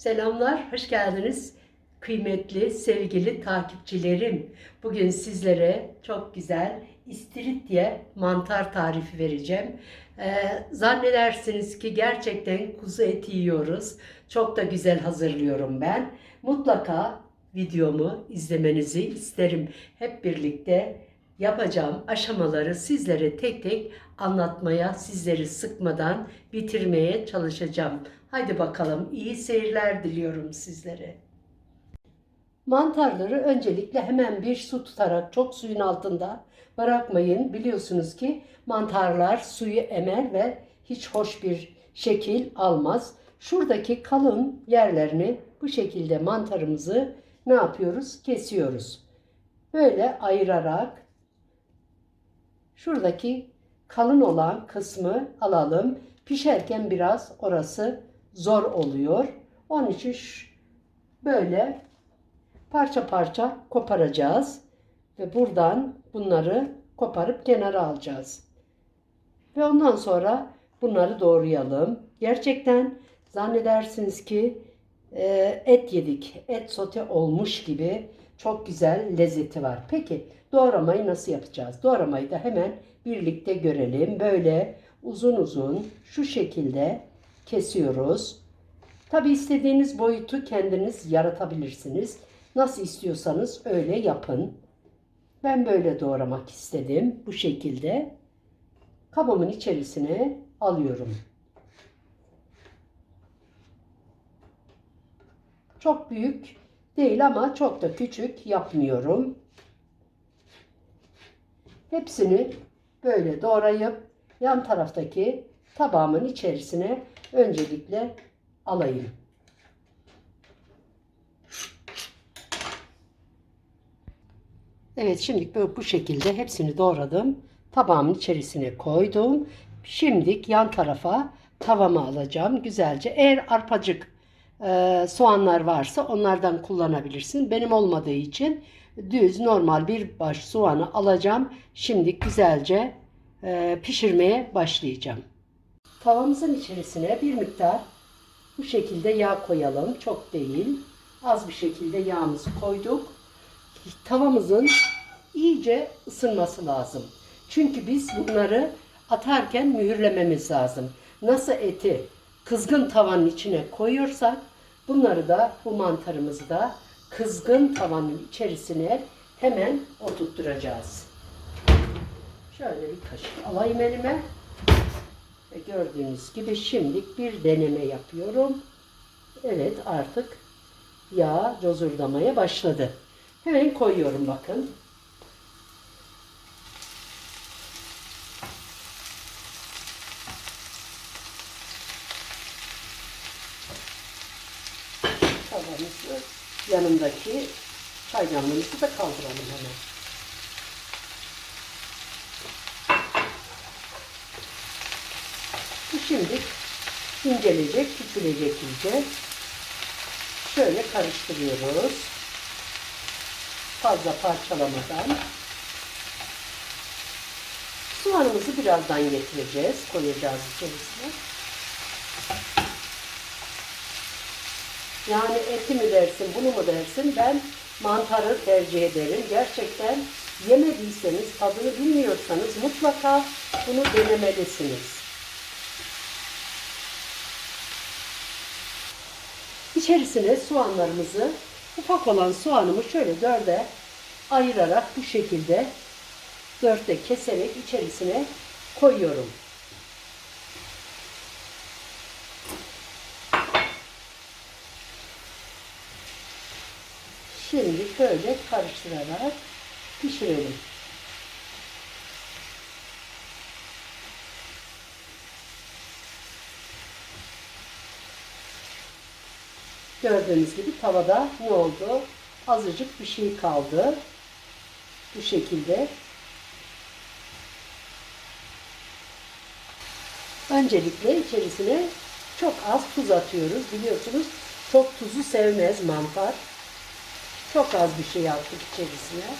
Selamlar, hoş geldiniz. Kıymetli, sevgili takipçilerim. Bugün sizlere çok güzel istiridye mantar tarifi vereceğim. Ee, zannedersiniz ki gerçekten kuzu eti yiyoruz. Çok da güzel hazırlıyorum ben. Mutlaka videomu izlemenizi isterim. Hep birlikte yapacağım aşamaları sizlere tek tek anlatmaya, sizleri sıkmadan bitirmeye çalışacağım. Haydi bakalım iyi seyirler diliyorum sizlere. Mantarları öncelikle hemen bir su tutarak çok suyun altında bırakmayın. Biliyorsunuz ki mantarlar suyu emer ve hiç hoş bir şekil almaz. Şuradaki kalın yerlerini bu şekilde mantarımızı ne yapıyoruz? Kesiyoruz. Böyle ayırarak şuradaki kalın olan kısmı alalım. Pişerken biraz orası zor oluyor. Onun için böyle parça parça koparacağız ve buradan bunları koparıp kenara alacağız. Ve ondan sonra bunları doğrayalım. Gerçekten zannedersiniz ki et yedik, et sote olmuş gibi çok güzel lezzeti var. Peki doğramayı nasıl yapacağız? Doğramayı da hemen birlikte görelim. Böyle uzun uzun şu şekilde kesiyoruz. Tabi istediğiniz boyutu kendiniz yaratabilirsiniz. Nasıl istiyorsanız öyle yapın. Ben böyle doğramak istedim. Bu şekilde kabımın içerisine alıyorum. Çok büyük değil ama çok da küçük yapmıyorum. Hepsini böyle doğrayıp yan taraftaki tabağımın içerisine öncelikle alayım. Evet şimdi bu şekilde hepsini doğradım. Tabağımın içerisine koydum. Şimdi yan tarafa tavamı alacağım güzelce. Eğer arpacık e, soğanlar varsa onlardan kullanabilirsin. Benim olmadığı için düz normal bir baş soğanı alacağım. Şimdi güzelce e, pişirmeye başlayacağım. Tavamızın içerisine bir miktar bu şekilde yağ koyalım. Çok değil. Az bir şekilde yağımızı koyduk. Tavamızın iyice ısınması lazım. Çünkü biz bunları atarken mühürlememiz lazım. Nasıl eti kızgın tavanın içine koyuyorsak bunları da bu mantarımızı da kızgın tavanın içerisine hemen oturtturacağız. Şöyle bir kaşık alayım elime. Ve gördüğünüz gibi şimdilik bir deneme yapıyorum. Evet artık yağ cozurdamaya başladı. Hemen koyuyorum bakın. Tavamızı yanındaki çaydanlığımızı da kaldıralım hemen. Bu şimdi inceleyecek, küçülecek iyice. Şöyle karıştırıyoruz. Fazla parçalamadan. Soğanımızı birazdan getireceğiz. Koyacağız içerisine. Yani eti mi dersin, bunu mu dersin? Ben mantarı tercih ederim. Gerçekten yemediyseniz, tadını bilmiyorsanız mutlaka bunu denemelisiniz. İçerisine soğanlarımızı, ufak olan soğanımı şöyle dörde ayırarak bu şekilde dörtte keserek içerisine koyuyorum. Şimdi şöyle karıştırarak pişirelim. Gördüğünüz gibi tavada ne oldu? Azıcık bir şey kaldı. Bu şekilde. Öncelikle içerisine çok az tuz atıyoruz. Biliyorsunuz çok tuzu sevmez mantar. Çok az bir şey attık içerisine.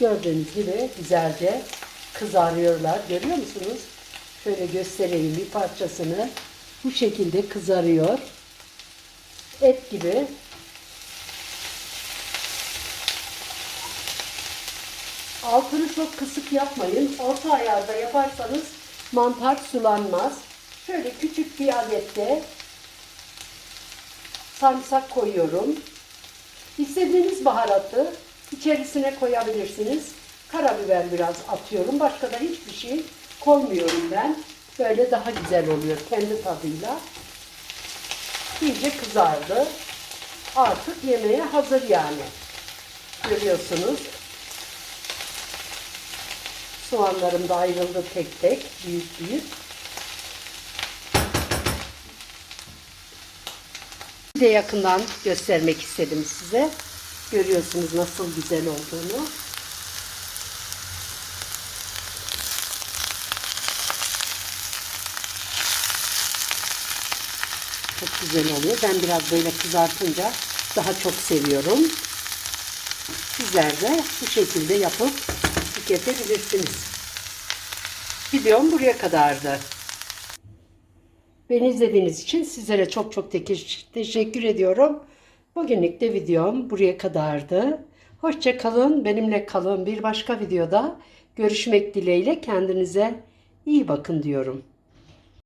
Gördüğünüz gibi güzelce kızarıyorlar. Görüyor musunuz? Şöyle göstereyim bir parçasını. Bu şekilde kızarıyor. Et gibi. Altını çok kısık yapmayın. Orta ayarda yaparsanız mantar sulanmaz. Şöyle küçük bir adette sarımsak koyuyorum. İstediğiniz baharatı içerisine koyabilirsiniz. Karabiber biraz atıyorum. Başka da hiçbir şey koymuyorum ben. Böyle daha güzel oluyor kendi tadıyla. İyice kızardı. Artık yemeğe hazır yani. Görüyorsunuz. Soğanlarım da ayrıldı tek tek, büyük büyük. De yakından göstermek istedim size. Görüyorsunuz nasıl güzel olduğunu. Çok güzel oluyor. Ben biraz böyle kızartınca daha çok seviyorum. Sizler de bu şekilde yapıp tüketebilirsiniz. Videom buraya kadardı. Beni izlediğiniz için sizlere çok çok teşekkür ediyorum. Bugünlük de videom buraya kadardı. Hoşça kalın, benimle kalın. Bir başka videoda görüşmek dileğiyle kendinize iyi bakın diyorum.